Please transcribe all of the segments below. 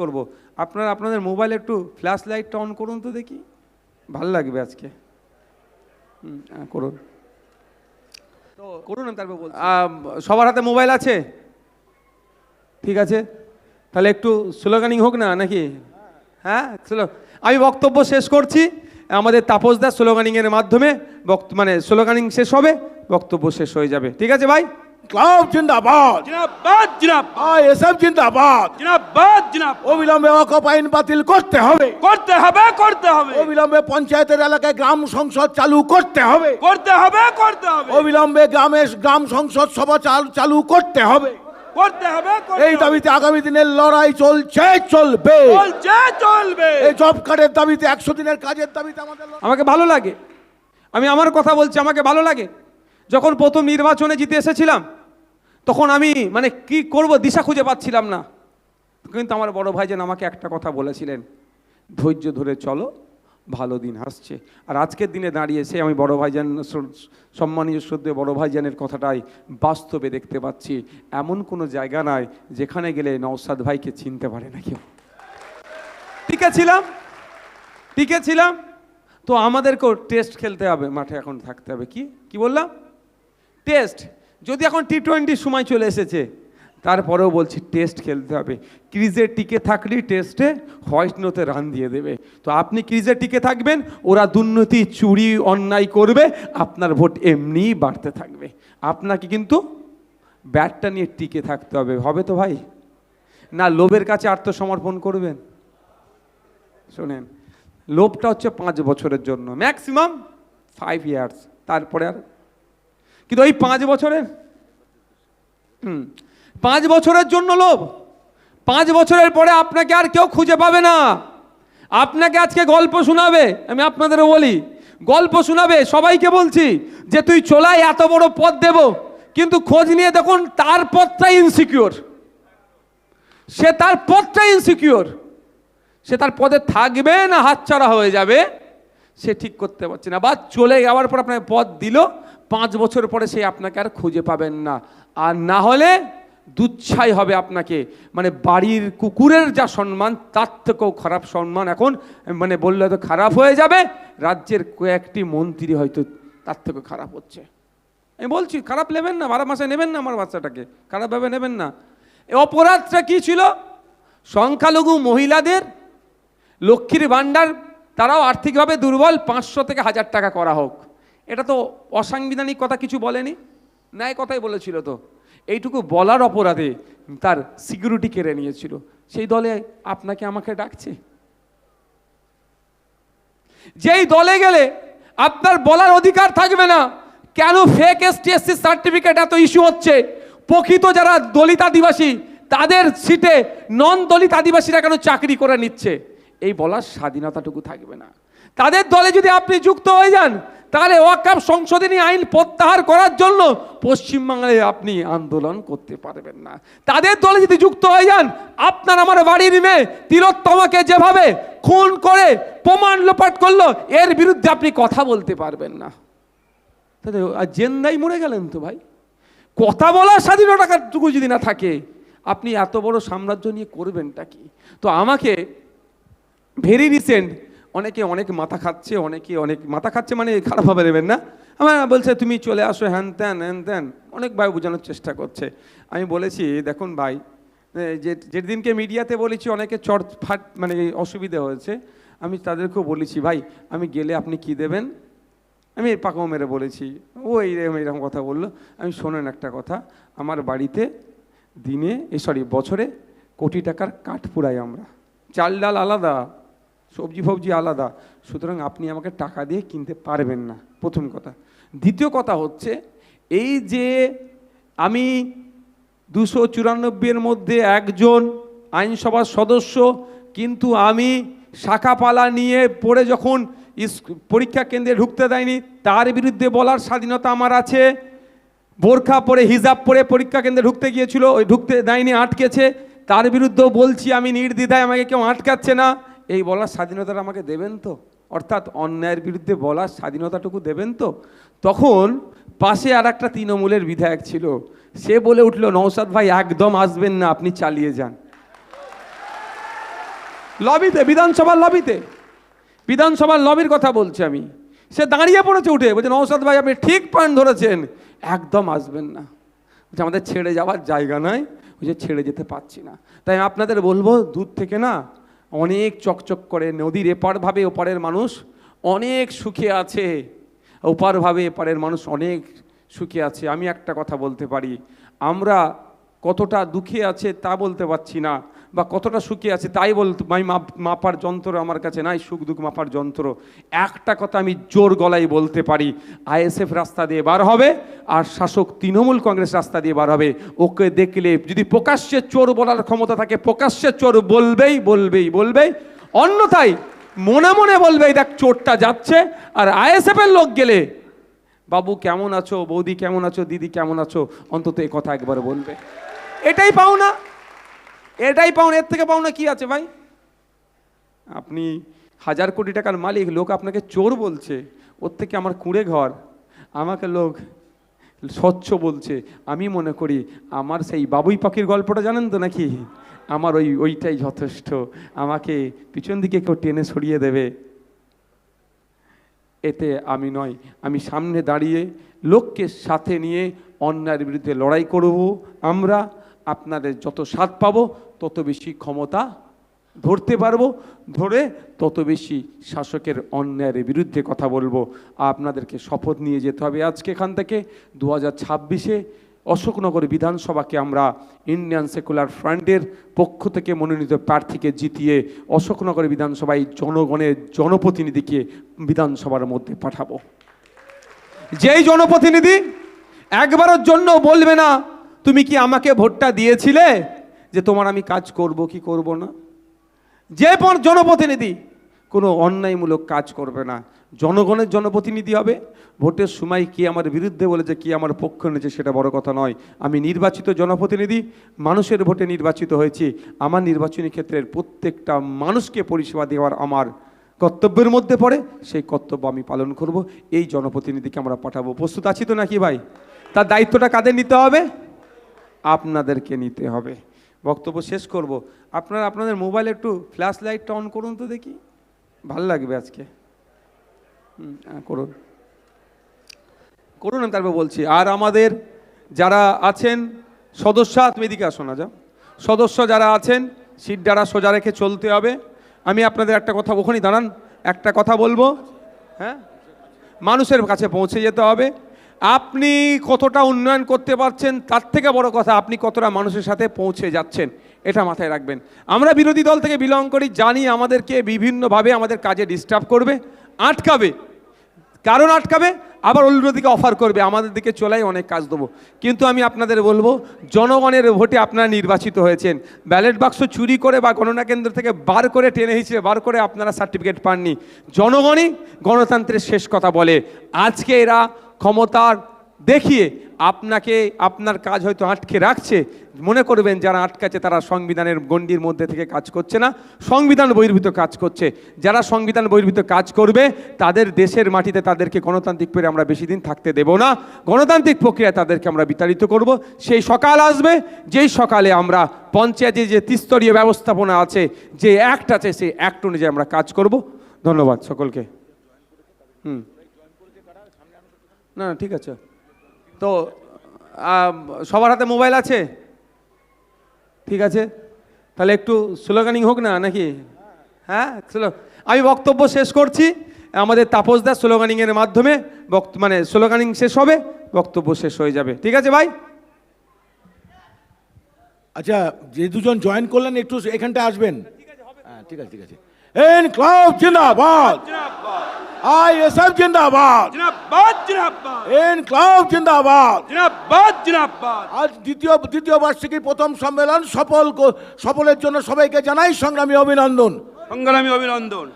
করব। আপনারা আপনাদের মোবাইল একটু ফ্ল্যাশ লাইটটা অন করুন তো দেখি। ভালো লাগবে আজকে। করুন। তো করুন আমি তারপর সবার হাতে মোবাইল আছে? ঠিক আছে। তাহলে একটু স্লোগানিং হোক না নাকি? হ্যাঁ আমি বক্তব্য শেষ করছি। আমাদের তাপসদার স্লোগানিংয়ের মাধ্যমে বক্ত মানে স্লোগানিং শেষ হবে বক্তব্য শেষ হয়ে যাবে। ঠিক আছে ভাই? ক্লাব জিন্দাবাদ জিনাবাদ জিনাব আই এসএফ জিন্দাবাদ জিনাবাদ জিনাব অবিলম্বে ওয়াকফ আইন বাতিল করতে হবে করতে হবে করতে হবে অবিলম্বে পঞ্চায়েতের এলাকায় গ্রাম সংসদ চালু করতে হবে করতে হবে করতে হবে অবিলম্বে গ্রামে গ্রাম সংসদ সভা চাল- চালু করতে হবে করতে হবে এই দাবিতে আগামী দিনের লড়াই চলছে চলবে চলছে চলবে এই জব কার্ডের দাবিতে একশো দিনের কাজের দাবিতে আমাদের আমাকে ভালো লাগে। আমি আমার কথা বলছি আমাকে ভালো লাগে। যখন প্রথম নির্বাচনে জিতে এসেছিলাম তখন আমি মানে কি করব, দিশা খুঁজে পাচ্ছিলাম না। কিন্তু আমার বড় ভাইজান আমাকে একটা কথা বলেছিলেন, ধৈর্য ধরে চলো, ভালো দিন আসছে। আর আজকের দিনে দাঁড়িয়ে সে আমি বড় ভাইজান সম্মানীয় শ্রদ্ধেয় বড় ভাইজানের কথাটাই বাস্তবে দেখতে পাচ্ছি। এমন কোনো জায়গা নাই যেখানে গেলে নওসাদ ভাইকে চিনতে পারে না কেউ। টিকে ছিলাম টিকে ছিলাম। তো আমাদেরকেও টেস্ট খেলতে হবে, মাঠে এখন থাকতে হবে। কি? কি বললাম? টেস্ট। যদি এখন টি টোয়েন্টির সময় চলে এসেছে, তারপরেও বলছি টেস্ট খেলতে হবে। ক্রিজে টিকে থাকলেই টেস্টে হোয়াইট রান দিয়ে দেবে। তো আপনি ক্রিজে টিকে থাকবেন, ওরা দুর্নীতি, চুরি, অন্যায় করবে, আপনার ভোট এমনিই বাড়তে থাকবে। আপনাকে কিন্তু ব্যাটটা নিয়ে টিকে থাকতে হবে। হবে তো ভাই? না, লোভের কাছে আত্মসমর্পণ করবেন? শোনেন, লোভটা হচ্ছে পাঁচ বছরের জন্য। ম্যাক্সিমাম ফাইভ ইয়ার্স তারপরে আর কিন্তু ওই পাঁচ বছরের, হুম, পাঁচ বছরের জন্য লোভ। পাঁচ বছরের পরে আপনাকে আর কেউ খুঁজে পাবে না। আপনাকে আজকে গল্প শোনাবে, আমি আপনাদেরও বলি, গল্প শোনাবে, সবাইকে বলছি যে তুই চলাই এত বড় পদ দেব, কিন্তু খোঁজ নিয়ে দেখুন তার পদটাই ইনসিকিওর সে তার পদটাই ইনসিকিওর সে তার পদে থাকবে না, হাতছাড়া হয়ে যাবে, সে ঠিক করতে পারছে না। বা চলে যাওয়ার পর আপনাকে পদ দিল পাঁচ বছর পরে সে আপনাকে আর খুঁজে পাবেন না। আর না হলে দুচ্ছাই হবে আপনাকে। মানে বাড়ির কুকুরের যা সম্মান, তার থেকেও খারাপ সম্মান এখন মানে বললে তো খারাপ হয়ে যাবে। রাজ্যের কয়েকটি মন্ত্রী হয়তো তার থেকেও খারাপ হচ্ছে। আমি বলছি, খারাপ নেবেন না বারো মাসে নেবেন না আমার বাচ্চাটাকে। খারাপভাবে নেবেন না। এ অপরাধটা কি ছিল? সংখ্যালঘু মহিলাদের লক্ষ্মীর ভাণ্ডার তারাও আর্থিকভাবে দুর্বল, পাঁচশো থেকে হাজার টাকা করা হোক। এটা তো অসাংবিধানিক কথা কিছু বলেনি? ন্যায় কথাই বলেছিল তো। এইটুকু বলার অপরাধে তার সিকিউরিটি কেড়ে নিয়েছিল। সেই দলে আপনাকে আমাকে ডাকছে। যেই দলে গেলে আপনার বলার অধিকার থাকবে না, কেন ফেক এসটি এসসি সার্টিফিকেট এত ইস্যু হচ্ছে? প্রকৃত যারা দলিত আদিবাসী, তাদের সিটে নন দলিত আদিবাসীরা কেন চাকরি করে নিচ্ছে? এই বলার স্বাধীনতাটুকু থাকবে না। তাদের দলে যদি আপনি যুক্ত হয়ে যান তাহলে ওয়াকাপ সংশোধনী আইন প্রত্যাহার করার জন্য পশ্চিমবাংলায় আপনি আন্দোলন করতে পারবেন না। তাদের দলে যদি যুক্ত হয়ে যান, আপনার আমার বাড়ির মেয়ে তিলোত্তমাকে যেভাবে খুন করে প্রমাণ লোপাট করল, এর বিরুদ্ধে আপনি কথা বলতে পারবেন না। তাহলে আর জেন্দাই মরে গেলেন তো ভাই। কথা বলার স্বাধীনতাটুকু যদি না থাকে, আপনি এত বড় সাম্রাজ্য নিয়ে করবেনটা কি? তো আমাকে ভেরি রিসেন্ট অনেকে অনেক মাথা খাচ্ছে, অনেকে অনেক মাথা খাচ্ছে মানে খারাপভাবে নেবেন না। আমার বলছে, তুমি চলে আসো, হ্যান ত্যান হ্যান ত্যান। অনেক ভাই বোঝানোর চেষ্টা করছে। আমি বলেছি, দেখুন ভাই যে, যেদিনকে মিডিয়াতে বলেছি, অনেকে চট ফাট মানে অসুবিধা হয়েছে। আমি তাদেরকেও বলেছি, ভাই, আমি গেলে আপনি কি দেবেন? আমি পাকাও মেরে বলেছি। ও এইরকম এইরকম কথা বলল। আমি, শোনেন একটা কথা, আমার বাড়িতে দিনে, এ, সরি, বছরে কোটি টাকার কাঠ পুরাই আমরা। চাল ডাল আলাদা। সবজি ফবজি আলাদা। সুতরাং আপনি আমাকে টাকা দিয়ে কিনতে পারবেন না। প্রথম কথা। দ্বিতীয় কথা হচ্ছে, এই যে আমি দুশো চুরানব্বইয়ের মধ্যে একজন আইনসভার সদস্য, কিন্তু আমি শাখাপালা নিয়ে পড়ে যখন পরীক্ষা কেন্দ্রে ঢুকতে দেয়নি, তার বিরুদ্ধে বলার স্বাধীনতা আমার আছে। বোরখা পরে, হিজাব পরে পরীক্ষা কেন্দ্রে ঢুকতে গিয়েছিল, ওই ঢুকতে দেয়নি, আটকেছে। তার বিরুদ্ধেও বলছি আমি নির্দ্বিধায়, আমাকে কেউ আটকাচ্ছে না। এই বলার স্বাধীনতাটা আমাকে দেবেন তো? অর্থাৎ অন্যায়ের বিরুদ্ধে বলার স্বাধীনতাটুকু দেবেন তো? তখন পাশে আর একটা তৃণমূলের বিধায়ক ছিল। সে বলে উঠল নৌসাদ ভাই, একদম আসবেন না, আপনি চালিয়ে যান। লবিতে, বিধানসভার লবিতে, বিধানসভার লবির কথা বলছি আমি। সে দাঁড়িয়ে পড়েছে উঠে, বলছে নৌসাদ ভাই, আপনি ঠিক পয়েন্ট ধরেছেন, একদম আসবেন না। বলছে, আমাদের ছেড়ে যাওয়ার জায়গা নয় ওই যে ছেড়ে যেতে পারছি না। তাই আপনাদের বলব, দূর থেকে না অনেক চকচক করে নদীর এপার ভাবে ওপারের মানুষ অনেক সুখে আছে। ওপার ভাবে এপারের মানুষ অনেক সুখে আছে। আমি একটা কথা বলতে পারি। আমরা কতটা দুঃখে আছে তা বলতে পারছি না। বা কতটা সুখী আছে তাই বলতে মাপ- মাপার যন্ত্র আমার কাছে নাই, সুখ দুঃখ মাপার যন্ত্র। একটা কথা আমি জোর গলায় বলতে পারি, আইএসএফ রাস্তা দিয়ে বার হবে আর শাসক তৃণমূল কংগ্রেস রাস্তা দিয়ে বার হবে। ওকে দেখলে যদি প্রকাশ্যে চোর বলার ক্ষমতা থাকে, প্রকাশ্যে চোর বলবেই বলবেই বলবেই। অন্যথায় মনে মনে বলবে দেখ, চোরটা যাচ্ছে আর আইএসএফের লোক গেলে, বাবু, কেমন আছো? বৌদি, কেমন আছো? দিদি, কেমন আছো? অন্তত এই কথা একবার বলবে। এটাই পাও না এটাই পাও না এর থেকে পাও না কি আছে ভাই? আপনি হাজার কোটি টাকার মালিক, লোক আপনাকে চোর বলছে, ওর থেকে আমার কুঁড়ে ঘর। আমাকে লোক স্বচ্ছ বলছে, আমি মনে করি আমার সেই বাবুই পাখির গল্পটা জানেন তো নাকি? আমার ওই, ওইটাই যথেষ্ট। আমাকে পিছন দিকে কেউ টেনে সরিয়ে দেবে। এতে আমি নয়, আমি সামনে দাঁড়িয়ে লোককে সাথে নিয়ে অন্যায়ের বিরুদ্ধে লড়াই করব। আমরা আপনাদের যত স্বাদ পাবো, তত বেশি ক্ষমতা ধরতে পারব, ধরে তত বেশি শাসকের অন্যায়ের বিরুদ্ধে কথা বলব। আপনাদেরকে শপথ নিয়ে যেতে হবে আজকে এখান থেকে। দু হাজার ছাব্বিশে অশোকনগর বিধানসভাকে আমরা ইন্ডিয়ান সেকুলার ফ্রন্টের পক্ষ থেকে মনোনীত প্রার্থীকে জিতিয়ে অশোকনগর বিধানসভায় জনগণের জনপ্রতিনিধিকে বিধানসভার মধ্যে পাঠাবো। যেই জনপ্রতিনিধি একবারের জন্য বলবে না তুমি কি আমাকে ভোটটা দিয়েছিলে যে তোমার আমি কাজ করব কি করব না? যে পর- জনপ্রতিনিধি, কোনো অন্যায়মূলক কাজ করবে না। জনগণের জনপ্রতিনিধি হবে। ভোটের সময় কি আমার বিরুদ্ধে বলেছে, কি আমার পক্ষ নিয়েছে সেটা বড় কথা নয়। আমি নির্বাচিত জনপ্রতিনিধি, মানুষের ভোটে নির্বাচিত হয়েছি। আমার নির্বাচনী ক্ষেত্রের প্রত্যেকটা মানুষকে পরিষেবা দেওয়ার আমার কর্তব্যের মধ্যে পড়ে। সেই কর্তব্য আমি পালন করব। এই জনপ্রতিনিধিকে আমরা পাঠাবো। প্রস্তুত আছি তো নাকি ভাই? তার দায়িত্বটা কাদের নিতে হবে? আপনাদেরকে নিতে হবে। বক্তব্য শেষ করব। আপনারা আপনাদের মোবাইলে একটু ফ্ল্যাশ লাইটটা অন করুন তো দেখি। ভালো লাগবে আজকে। হ্যাঁ, করুন। করুন আমি তারপর বলছি। আর আমাদের যারা আছেন সদস্য তুমি এদিকে আসো না যাও। সদস্য যারা আছেন সিট দ্বারা সোজা রেখে চলতে হবে। আমি আপনাদের একটা কথা ওখানেই দাঁড়ান একটা কথা বলব। হ্যাঁ? মানুষের কাছে পৌঁছে যেতে হবে। আপনি কতটা উন্নয়ন করতে পারছেন, তার থেকে বড় কথা আপনি কতটা মানুষের সাথে পৌঁছে যাচ্ছেন, এটা মাথায় রাখবেন। আমরা বিরোধী দল থেকে বিলং করি, জানি আমাদেরকে বিভিন্নভাবে আমাদের কাজে ডিস্টার্ব করবে, আটকাবে। কারণ আটকাবে? আবার অন্যদিকে অফার করবে, আমাদের দিকে চলাই অনেক কাজ দেবো। কিন্তু আমি আপনাদের বলব, জনগণের ভোটে আপনারা নির্বাচিত হয়েছেন। ব্যালট বাক্স চুরি করে বা গণনা কেন্দ্র থেকে বার করে টেনে হিসেবে বার করে আপনারা সার্টিফিকেট পাননি। জনগণই গণতন্ত্রের শেষ কথা বলে, আজকে এরা ক্ষমতার দেখিয়ে আপনাকে, আপনার কাজ হয়তো আটকে রাখছে। মনে করবেন যারা আটকাচ্ছে তারা সংবিধানের গণ্ডির মধ্যে থেকে কাজ করছে না, সংবিধান বহির্ভূত কাজ করছে। যারা সংবিধান বহির্ভূত কাজ করবে, তাদের দেশের মাটিতে তাদেরকে গণতান্ত্রিক পেরে আমরা বেশি দিন থাকতে দেব না। গণতান্ত্রিক প্রক্রিয়ায় তাদেরকে আমরা বিতাড়িত করব। সেই সকাল আসবে, যেই সকালে আমরা পঞ্চায়েতে যে ত্রিস্তরীয় ব্যবস্থাপনা আছে, যে অ্যাক্ট আছে, সেই অ্যাক্ট অনুযায়ী আমরা কাজ করব। ধন্যবাদ সকলকে। হুম। না ঠিক আছে। তো সবার হাতে মোবাইল আছে? ঠিক আছে। তাহলে একটু স্লোগানিং হোক না, নাকি? হ্যাঁ স্লো আমি বক্তব্য শেষ করছি। আমাদের তাপসদা স্লোগানিংয়ের মাধ্যমে বক্ত মানে স্লোগানিং শেষ হবে, বক্তব্য শেষ হয়ে যাবে। ঠিক আছে ভাই? আচ্ছা যে দুজন জয়েন করলেন, একটু এখানটা আসবেন। হ্যাঁ ঠিক আছে ঠিক আছে। আই এস এফ জিন্দাবাদ ইনকলাব জিন্দাবাদ জিন্দাবাদ জিনাবাদ আজ দ্বিতীয় দ্বিতীয় বার্ষিকীর প্রথম সম্মেলন সফল সফলের জন্য সবাইকে জানাই সংগ্রামী অভিনন্দন। সংগ্রামী অভিনন্দন।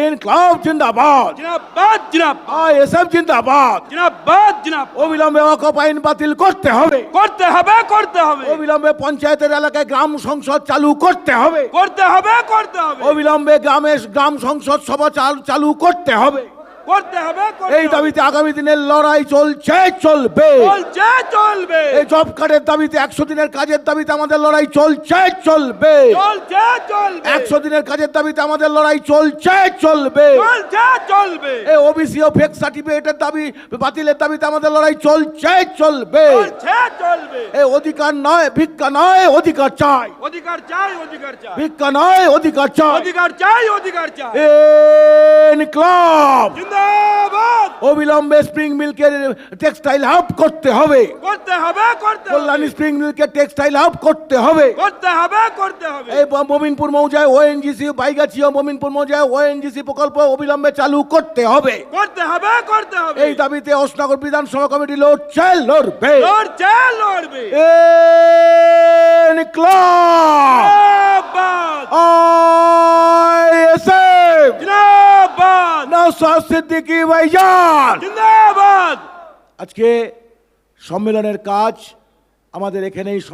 এন ক্লাব জিন্দাবাদ জিনাবাদ জিনাবাদ আই এস এফ জিন্দাবাদ জিনাবাদ জিনাবাদ অবিলম্বে অকপ আইন বাতিল করতে হবে। করতে হবে করতে হবে। অবিলম্বে পঞ্চায়েতের এলাকায় গ্রাম সংসদ চালু করতে হবে। করতে হবে করতে হবে। অবিলম্বে গ্রামে গ্রাম সংসদ সভা চালু করতে হবে। করতে হবে করতে এই। দাবিতে আগামী দিনের লড়াই চলছে চলবে। চলছে চলবে। এই জব কার্ডের দাবিতে একশো দিনের কাজের দাবিতে আমাদের লড়াই চলছে চলবে। চলছে চলবে। একশো দিনের কাজের দাবিতে আমাদের লড়াই চলছে চলবে। চলছে চলবে। এই ওবিসি ও ফেক সার্টিফিকেটের দাবি বাতিলের দাবিতে আমাদের লড়াই চলছে চলবে। চলছে চলবে। এই অধিকার নয় ভিক্ষা নয় অধিকার চাই। অধিকার চাই অধিকার চাই। ভিক্ষা নয় অধিকার চাই। অধিকার চাই অধিকার চাই। ক্লাব জিন্দাবাদ। অবিলম্বে স্প্রিং মিল্কের টেক্সটাইল হাব করতে হবে। করতে হবে করতে কল্যাণী স্প্রিং মিল্কের টেক্সটাইল হাব করতে হবে। করতে হবে করতে হবে। এই মোমিনপুর মৌজায় ওএনজিসি বাইগাছি ও মোমিনপুর মৌজায় ওএনজিসি প্রকল্প অবিলম্বে চালু করতে হবে। করতে হবে করতে হবে। এই দাবিতে ওসনগর বিধানসভা কমিটি লড়ছে লড়বে। লড়ছে লড়বে। জিন্দাবাদ নওশাদ সিদ্দিকী ভাইজান। জিন্দাবাদ। আজকে সম্মেলনের কাজ আমাদের এখানেই